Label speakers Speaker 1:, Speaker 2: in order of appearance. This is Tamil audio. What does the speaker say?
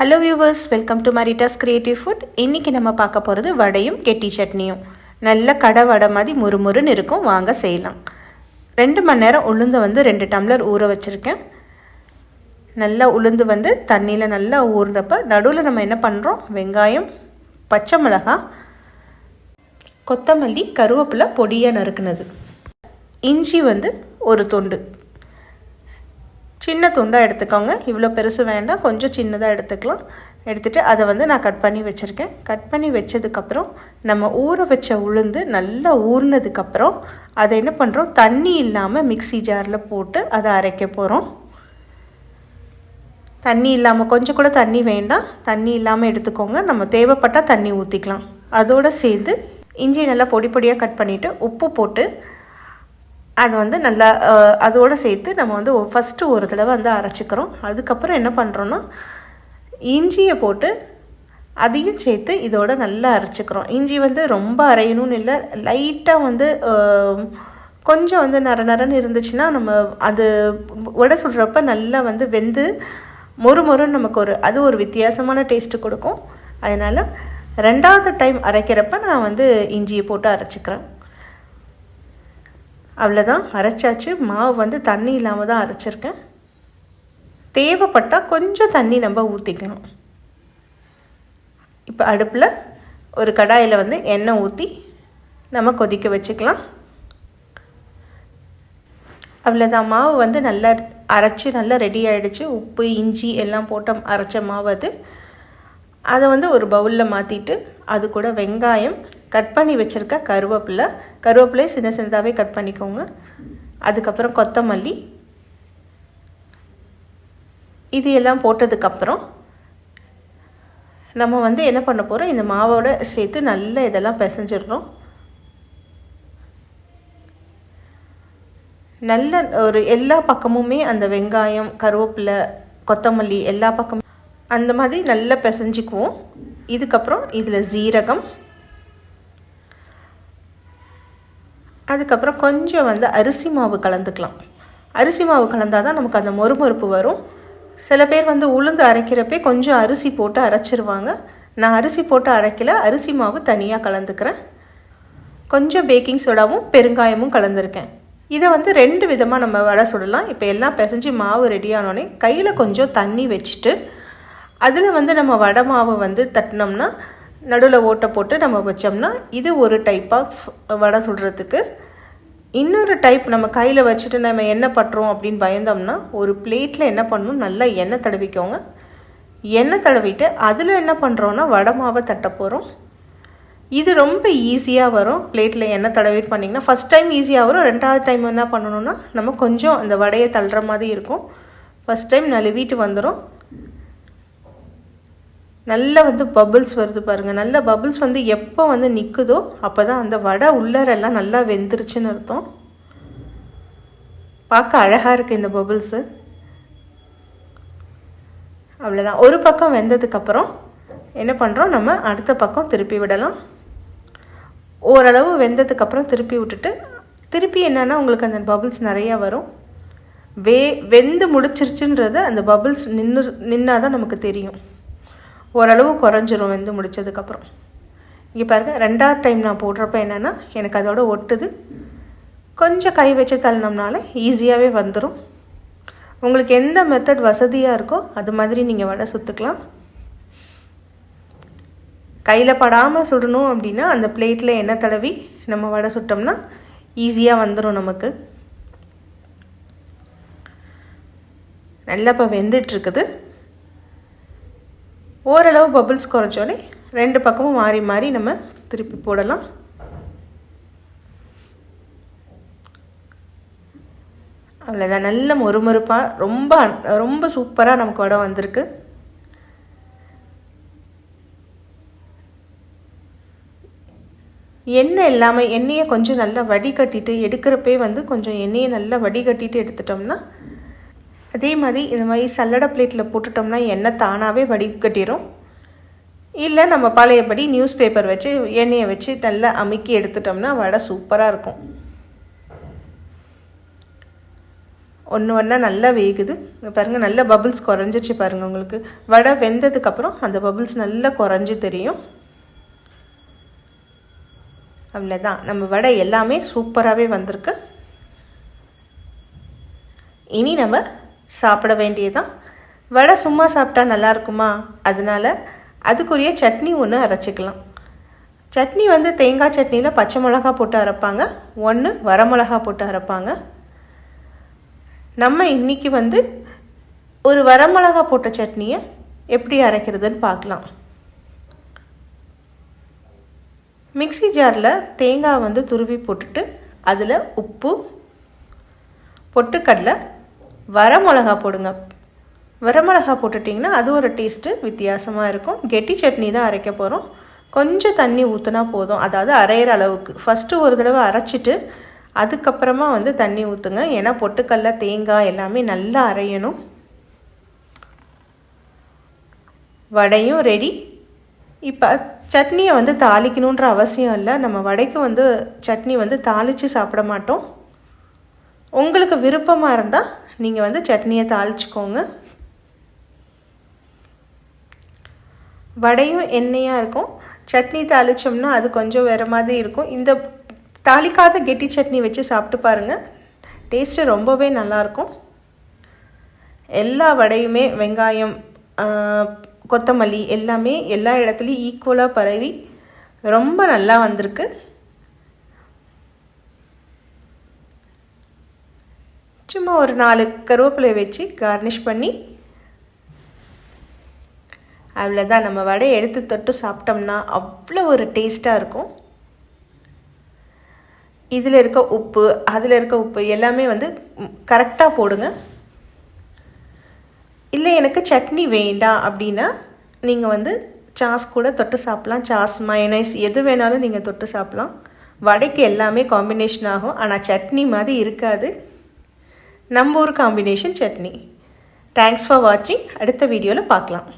Speaker 1: Hello viewers welcome to Marita's creative food இன்றைக்கி நம்ம பார்க்க போகிறது வடையும் கெட்டி சட்னியும். நல்ல கடை வடை மாதிரி முறுமுறுன்னு இருக்கும். வாங்க செய்யலாம். ரெண்டு மணி நேரம் உளுந்து வந்து ரெண்டு டம்ளர் ஊற வச்சுருக்கேன். நல்லா உளுந்து வந்து தண்ணியில் நல்லா ஊறுறப்ப நடுவில் நம்ம என்ன பண்ணுறோம் வெங்காயம் பச்சை மிளகாய் கொத்தமல்லி கருவேப்பிலை பொடியாக நறுக்குனது. இஞ்சி வந்து ஒரு தொண்டு. சின்ன துண்டாக எடுத்துக்கோங்க. இவ்வளோ பெருசு வேண்டாம். கொஞ்சம் சின்னதாக எடுத்துக்கலாம். எடுத்துகிட்டு அதை வந்து நான் கட் பண்ணி வச்சுருக்கேன். கட் பண்ணி வச்சதுக்கப்புறம் நம்ம ஊற வச்ச உளுந்து நல்லா ஊறினதுக்கப்புறம் அதை என்ன பண்ணுறோம் தண்ணி இல்லாமல் மிக்சி ஜாரில் போட்டு அதை அரைக்க போகிறோம் தண்ணி இல்லாமல் கொஞ்சம் கூட தண்ணி வேண்டாம். தண்ணி இல்லாமல் எடுத்துக்கோங்க. நம்ம தேவைப்பட்டால் தண்ணி ஊற்றிக்கலாம் அதோடு சேர்ந்து இஞ்சி நல்லா பொடி பொடியாக கட் பண்ணிவிட்டு உப்பு போட்டு அது வந்து நல்லா அதோடு சேர்த்து நம்ம வந்து ஃபஸ்ட்டு ஒரு தடவை வந்து அரைச்சிக்கிறோம். அதுக்கப்புறம் என்ன பண்ணுறோன்னா இஞ்சியை போட்டு அதையும் சேர்த்து இதோட நல்லா அரைச்சிக்கிறோம். இஞ்சி வந்து ரொம்ப அரையணும்னு இல்லை லைட்டாக வந்து கொஞ்சம் வந்து நர நரன்னு இருந்துச்சுன்னா நம்ம அது உட சுடுறப்ப நல்லா வந்து வெந்து மொறு மொறுன்னு நமக்கு ஒரு அது ஒரு வித்தியாசமான டேஸ்ட்டு கொடுக்கும். அதனால் ரெண்டாவது டைம் அரைக்கிறப்ப நான் வந்து இஞ்சியை போட்டு அரைச்சிக்கிறேன். அவ்வளோதான் அரைச்சாச்சு. மாவு வந்து தண்ணி இல்லாமல் தான் அரைச்சிருக்கேன். தேவைப்பட்டால் கொஞ்சம் தண்ணி நம்ம ஊற்றிக்கணும் இப்போ அடுப்பில் ஒரு கடாயில் வந்து எண்ணெய் ஊற்றி நம்ம கொதிக்க வச்சுக்கலாம். அவ்வளோதான் மாவு வந்து நல்லா அரைச்சி நல்லா ரெடி ஆகிடுச்சு உப்பு இஞ்சி எல்லாம் போட்ட அரைச்ச மாவு அது. அதை வந்து ஒரு பவுலில் மாற்றிட்டு அது கூட வெங்காயம் கட் பண்ணி வச்சுருக்க கருவேப்பிலை. கருவேப்பிலையை சின்ன சின்னதாகவே கட் பண்ணிக்கோங்க. அதுக்கப்புறம் கொத்தமல்லி. இது எல்லாம் போட்டதுக்கப்புறம் நம்ம வந்து என்ன பண்ண போகிறோம் இந்த மாவோட சேர்த்து நல்லா இதெல்லாம் பிசைஞ்சிடணும். நல்ல ஒரு எல்லா பக்கமுமே அந்த வெங்காயம் கருவேப்பிலை கொத்தமல்லி எல்லா பக்கமும் அந்த மாதிரி நல்லா பிசைஞ்சிக்குவோம். இதுக்கப்புறம் இதில் ஜீரகம் அதுக்கப்புறம் கொஞ்சம் வந்து அரிசி மாவு கலந்துக்கலாம். அரிசி மாவு கலந்தால் தான் நமக்கு அந்த மொறுமொறுப்பு வரும். சில பேர் வந்து உளுந்து அரைக்கிறப்பே கொஞ்சம் அரிசி போட்டு அரைச்சிருவாங்க. நான் அரிசி போட்டு அரைக்கல அரிசி மாவு தனியாக கலந்துக்கிறேன். கொஞ்சம் பேக்கிங் சோடாவும் பெருங்காயமும் கலந்துருக்கேன். இதை வந்து ரெண்டு விதமாக நம்ம வடை சுடலாம். இப்போ எல்லாம் பிசைஞ்சு மாவு ரெடி ஆனோடனே கையில் கொஞ்சம் தண்ணி வச்சுட்டு அதில் வந்து நம்ம வடை மாவை வந்து தட்டினோம்னா நடுவில் ஓட்டை போட்டு நம்ம வச்சோம்னா இது ஒரு டைப் ஆஃப் வடை சுடுறதுக்கு. இன்னொரு டைப் நம்ம கையில் வச்சுட்டு நம்ம எண்ணெய் பட்டுறோம் அப்படின்னு பயந்தோம்னா ஒரு பிளேட்டில் என்ன பண்ணணும்? நல்லா எண்ணெய் தடவிக்கோங்க. எண்ணெய் தடவிட்டு அதில் என்ன பண்ணுறோன்னா வடை மாவை தட்ட போகிறோம் இது ரொம்ப ஈஸியாக வரும். பிளேட்டில் எண்ணெய் தடவிட்டு பண்ணிங்கன்னா ஃபஸ்ட் டைம் ஈஸியாக வரும். ரெண்டாவது டைம் என்ன பண்ணணும்னா நம்ம கொஞ்சம் அந்த வடையை தள்ளுற மாதிரி இருக்கும். ஃபஸ்ட் டைம் நழுவிட்டு வந்துடும் நல்லா வந்து பபுள்ஸ் வருது பாருங்கள் நல்ல பபுள்ஸ் வந்து எப்போ வந்து நிற்குதோ அப்போ தான் அந்த வடை உள்ளரெல்லாம் நல்லா வெந்துருச்சுன்னு அர்த்தம். பார்க்க அழகாக இருக்குது இந்த பபுள்ஸு அவ்வளோதான் ஒரு பக்கம் வெந்ததுக்கப்புறம் என்ன பண்ணுறோம் நம்ம அடுத்த பக்கம் திருப்பி விடலாம். ஓரளவு வெந்ததுக்கப்புறம் திருப்பி விட்டுட்டு திருப்பி என்னென்னா உங்களுக்கு அந்த பபுள்ஸ் நிறையா வரும். வே வெந்து முடிச்சிருச்சுன்றது அந்த பபுள்ஸ் நின்று நின்னால் தான் நமக்கு தெரியும். ஓரளவு குறைஞ்சிரும் வெந்து முடித்ததுக்கப்புறம் இங்கே பாருங்கள் ரெண்டாவது டைம் நான் போடுறப்ப என்னென்னா எனக்கு அதோட ஒட்டுது. கொஞ்சம் கை வச்சு தள்ளினோம்னால ஈஸியாகவே வந்துடும் உங்களுக்கு எந்த மெத்தட் வசதியாக இருக்கோ அது மாதிரி நீங்கள் வடை சுற்றுக்கலாம் கையில் படாமல் சுடணும் அப்படின்னா அந்த பிளேட்டில் எண்ணெய் தடவி நம்ம வடை சுட்டோம்னா ஈஸியாக வந்துடும் நமக்கு. நல்லா இப்போ வெந்துட்டுருக்குது ஓரளவு பபுள்ஸ் குறைச்சோடனே ரெண்டு பக்கமும் மாறி மாறி நம்ம திருப்பி போடலாம். அவ்வளோதான் நல்ல மொறுமொறுப்பாக ரொம்ப ரொம்ப சூப்பராக நமக்கு வடை வந்திருக்கு. எண்ணெய் இல்லாமல் எண்ணெயை கொஞ்சம் நல்லா வடிகட்டிட்டு எடுக்கிறப்பே வந்து கொஞ்சம் எண்ணெயை நல்லா வடிகட்டிட்டு எடுத்துட்டோம்னா அதே மாதிரி இந்த மாதிரி சல்லடை பிளேட்டில் போட்டுட்டோம்னா எண்ணெய் தானாகவே வடிகட்டிடும் இல்லை நம்ம பழையபடி நியூஸ் பேப்பர் வச்சு எண்ணெயை வச்சு நல்லா அமுக்கி எடுத்துட்டோம்னா வடை சூப்பராக இருக்கும். ஒன்று ஒன்றா நல்லா வேகுது. பாருங்கள் நல்ல பபுள்ஸ் குறைஞ்சிச்சு பாருங்கள் உங்களுக்கு. வடை வெந்ததுக்கப்புறம் அந்த பபுள்ஸ் நல்லா குறைஞ்சி தெரியும். அவ்வளோதான் நம்ம வடை எல்லாமே சூப்பராகவே வந்திருக்கு. இனி நம்ம சாப்பிட வேண்டியதான் வடை சும்மா சாப்பிட்டா நல்லா இருக்குமா அதனால அதுக்குரிய சட்னி ஒன்று அரைச்சிக்கலாம். சட்னி வந்து தேங்காய் சட்னியில் பச்சை மிளகா போட்டு அரைப்பாங்க. ஒன்று வரமிளகா போட்டு அரைப்பாங்க. நம்ம இன்றைக்கி வந்து ஒரு வரமிளகா போட்ட சட்னியை எப்படி அரைக்கிறதுன்னு பார்க்கலாம். மிக்ஸி ஜாரில் தேங்காய் வந்து துருவி போட்டுட்டு அதில் உப்பு பொட்டுக்கடலை வரமிளகா போடுங்க. வரமிளகா போட்டுட்டிங்கன்னா அது ஒரு டேஸ்ட்டு வித்தியாசமாக இருக்கும். கெட்டி சட்னி தான் அரைக்க போகிறோம் கொஞ்சம் தண்ணி ஊற்றுனா போதும். அதாவது அரைகிற அளவுக்கு. ஃபஸ்ட்டு ஒரு தடவை அரைச்சிட்டு அதுக்கப்புறமா வந்து தண்ணி ஊற்றுங்க ஏன்னா பொட்டுக்கல்ல தேங்காய் எல்லாமே நல்லா அரையணும். வடையும் ரெடி இப்போ சட்னியை வந்து தாளிக்கணுன்ற அவசியம் இல்லை. நம்ம வடைக்கு வந்து சட்னி வந்து தாளித்து சாப்பிட மாட்டோம். உங்களுக்கு விருப்பமாக இருந்தால் நீங்கள் வந்து சட்னியை தாளிச்சுக்கோங்க. வடையும் எண்ணெயாக இருக்கும். சட்னி தாளித்தோம்னா அது கொஞ்சம் வேறு மாதிரி இருக்கும். இந்த தாளிக்காத கெட்டி சட்னி வச்சு சாப்பிட்டு பாருங்கள் டேஸ்ட்டு ரொம்பவே நல்லாயிருக்கும் எல்லா வடையுமே வெங்காயம் கொத்தமல்லி எல்லாமே எல்லா இடத்துலையும் ஈக்குவலாக பரவி ரொம்ப நல்லா வந்திருக்கு. சும்மா ஒரு நாலு கருவேப்பிலை வச்சு கார்னிஷ் பண்ணி அவ்வளோதான் நம்ம வடை எடுத்து தொட்டு சாப்பிட்டோம்னா அவ்வளோ ஒரு டேஸ்ட்டாக இருக்கும். இதில் இருக்க உப்பு அதில் இருக்க உப்பு எல்லாமே வந்து கரெக்டாக போடுங்க. இல்லை எனக்கு சட்னி வேண்டாம் அப்படின்னா நீங்கள் வந்து சாஸ் கூட தொட்டு சாப்பிட்லாம். சாஸ் மயனைஸ் எது வேணாலும் நீங்கள் தொட்டு சாப்பிட்லாம். வடைக்கு எல்லாமே காம்பினேஷன் ஆகும். ஆனால் சட்னி மாதிரி இருக்காது. நம்ம ஊர் காம்பினேஷன் சட்னி. தேங்க்ஸ் ஃபார் வாட்சிங் அடுத்த வீடியோவில் பார்க்கலாம்.